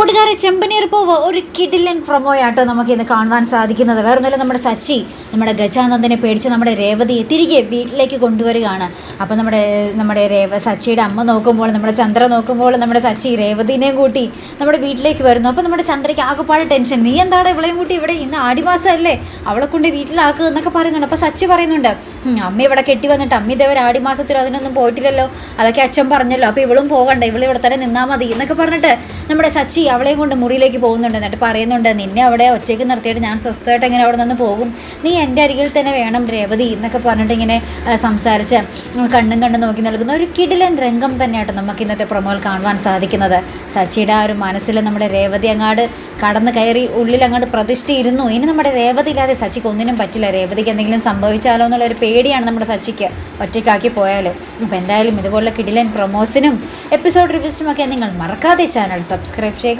കൂട്ടുകാരെ ചെമ്പനീർ പൂവ് ഒരു കിടിലൻ പ്രൊമോയാട്ടോ നമുക്ക് ഇന്ന് കാണുവാൻ സാധിക്കുന്നത്. വേറെ ഒന്നുമില്ല നമ്മുടെ സച്ചി നമ്മുടെ ഗജാനന്ദനെ പേടിച്ച് നമ്മുടെ രേവതിയെ തിരികെ വീട്ടിലേക്ക് കൊണ്ടുവരികയാണ്. അപ്പം നമ്മുടെ നമ്മുടെ രേവ സച്ചിയുടെ അമ്മ നോക്കുമ്പോൾ നമ്മുടെ ചന്ദ്ര നോക്കുമ്പോൾ നമ്മുടെ സച്ചി രേവതിനെയും കൂട്ടി നമ്മുടെ വീട്ടിലേക്ക് വരുന്നു. അപ്പം നമ്മുടെ ചന്ദ്രയ്ക്ക് ആകെപ്പാട് ടെൻഷൻ. നീ എന്താണ് ഇവളെയും കൂട്ടി ഇവിടെ ഇന്ന് ആടിമാസമല്ലേ? അവളെ കൊണ്ട് വീട്ടിലാക്കുക എന്നൊക്കെ പറയുന്നുണ്ട്. അപ്പോൾ സച്ചി പറയുന്നുണ്ട് "ഉം, അമ്മ ഇവിടെ കെട്ടി വന്നിട്ട് അമ്മ ഒരു ആടിമാസത്തിലോ അതിനൊന്നും പോയിട്ടില്ലല്ലോ. അതൊക്കെ അച്ഛൻ പറഞ്ഞല്ലോ. അപ്പോൾ ഇവളും പോകണ്ട. ഇവളിവിടെ തന്നെ നിന്നാൽ മതി എന്നൊക്കെ പറഞ്ഞിട്ട് നമ്മുടെ സച്ചി അവളെയും കൊണ്ട് മുറിയിലേക്ക് പോകുന്നുണ്ട്. എന്നിട്ട് പറയുന്നുണ്ട് നിന്നെ അവിടെ ഒറ്റയ്ക്ക് നിർത്തിയിട്ട് ഞാൻ സ്വസ്ഥമായിട്ട് ഇങ്ങനെ അവിടെ നിന്ന് പോകും. നീ എന്റെ അരികിൽ തന്നെ വേണം രേവതി എന്നൊക്കെ പറഞ്ഞിട്ട് ഇങ്ങനെ സംസാരിച്ച് കണ്ണും കണ്ണും നോക്കി നൽകുന്ന ഒരു കിടിലൻ രംഗം തന്നെയാട്ടോ നമുക്ക് ഇന്നത്തെ പ്രമോൽ കാണുവാൻ സാധിക്കുന്നത്. സച്ചിയുടെ ആ ഒരു മനസ്സിൽ നമ്മുടെ രേവതി അങ്ങാട് കടന്നു കയറി ഉള്ളിൽ അങ്ങോട്ട് പ്രതിഷ്ഠയിരുന്നു. ഇനി നമ്മുടെ രേവതി ഇല്ലാതെ സച്ചിക്ക് ഒന്നിനും പറ്റില്ല. രേവതിക്ക് എന്തെങ്കിലും സംഭവിച്ചാലോ എന്നുള്ളൊരു പേടിയാണ് നമ്മുടെ സച്ചിക്ക്. ഒറ്റയ്ക്കാക്കി പോയാൽ അപ്പോൾ എന്തായാലും ഇതുപോലുള്ള കിടിലൻ പ്രൊമോസിനും എപ്പിസോഡ് റിവ്യൂസിനും ഒക്കെ നിങ്ങൾ മറക്കാതെ ചാനൽ സബ്സ്ക്രൈബ് ചെയ്യുക.